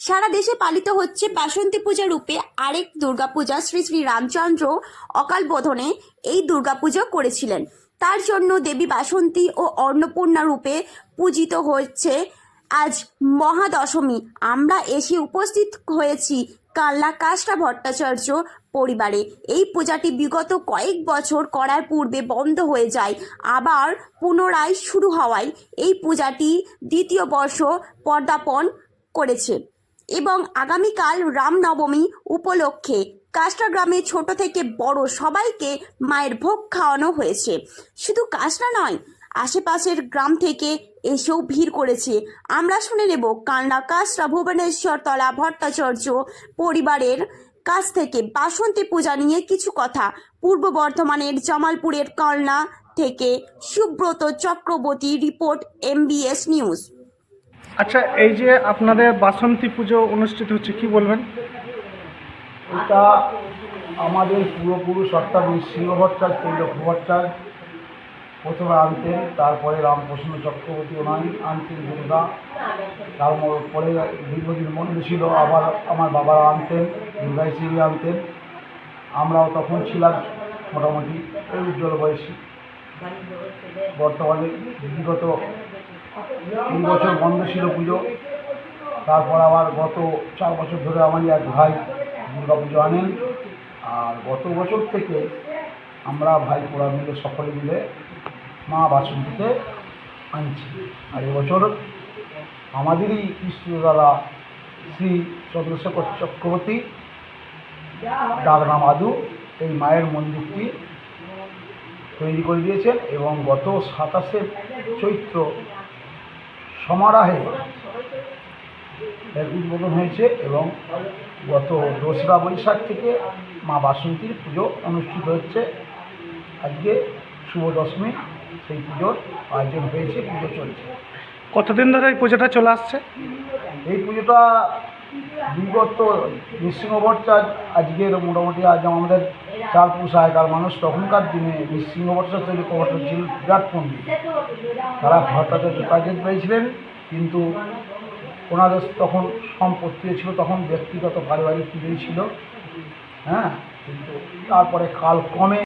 সারা দেশে পালিত হচ্ছে বাসন্তী পূজা রূপে আরেক দুর্গাপূজা শ্রী শ্রী রামচন্দ্র অকাল বোধনে এই দুর্গাপুজো করেছিলেন। তার জন্য দেবী বাসন্তী ও অন্নপূর্ণা রূপে পূজিত হচ্ছে আজ মহাদশমী। আমরা এসে উপস্থিত হয়েছি কাল্লা কাষ্টা ভট্টাচার্য পরিবারে। এই পূজাটি বিগত কয়েক বছর করার পূর্বে বন্ধ হয়ে যায়। আবার পুনরায় শুরু হওয়ায় এই পূজাটি দ্বিতীয় বর্ষ পদার্পণ করেছে। এবং আগামীকাল রামনবমী উপলক্ষে কাষ্টা গ্রামে ছোট থেকে বড় সবাইকে মায়ের ভোগ খাওয়ানো হয়েছে। শুধু কাষ্টা নয়, আশেপাশের গ্রাম থেকে এসেও ভিড় করেছে। আমরা শুনে নেব কান্না কাষ্টা ভুবনেশ্বর তলা ভট্টাচার্য পরিবারের কাছ থেকে বাসন্তী পূজা নিয়ে কিছু কথা। পূর্ব বর্ধমানের জামালপুরের কালনা থেকে Subrata Chakraborty report MBS news আচ্ছা এই যে আপনাদের বাসন্তী পুজো অনুষ্ঠিত হচ্ছে, কি বলবেন? এটা আমাদের পূর্বপুরুষ, অর্থাৎ সিংহ ভট্টাচার্য তৈলক্ষ ভট্টাচার্য, প্রথমে আনতেন, তারপরে রামপ্রসন্ন চক্রবর্তী ওনাই আনতেন দুর্গা। তারপরে দীর্ঘদিন মন্দির ছিল, আবার আমার বাবারা আনতেন দুর্গা হিসেবে আনতেন। আমরাও তখন ছিলাম মোটামুটি, এই উজ্জ্বল বয়সী। বর্তমানে বিগত তিন বছর বন্ধ ছিল পুজো। তারপর আবার গত চার বছর ধরে আমারই এক ভাই দুর্গা পুজো আনেন। আর গত বছর থেকে আমরা ভাই পোড়া মিলে সকলে মিলে মা বাসন্তীতে আনছি। আর এবছর আমাদেরই কৃষ্ণ দাদা শ্রী চন্দ্রশেখর চক্রবর্তী ডাকনাম আদু এই মায়ের মন্দিরটি তৈরি করে দিয়েছেন এবং গত সাতাশে চৈত্র সমারাহে এর উদ্বোধন হয়েছে এবং গত দোসরা বৈশাখ থেকে মা বাসন্তীর পুজো অনুষ্ঠিত হচ্ছে। আজকে শুভ দশমী সেই পুজোর আয়োজন হয়েছে পুজো চলছে। কতদিন ধরে এই পুজোটা চলে আসছে? এই পুজোটা বিগত নৃসিংহ ভট্টাচার্য আজকের মোটামুটি আজ আমাদের চার পুরুষ আগেকার মানুষ, তখনকার দিনে নৃসিংহ তৈরি ভট্টাচার্য ছিল বিরাট পণ্ডিত। তারা ভট্টাচার্য প্যাকেজ পেয়েছিলেন, কিন্তু ওনাদের তখন সম্পত্তি ছিল, তখন ব্যক্তিগত পারিবারিক পুজোই ছিল হ্যাঁ? কিন্তু তারপরে কালক্রমে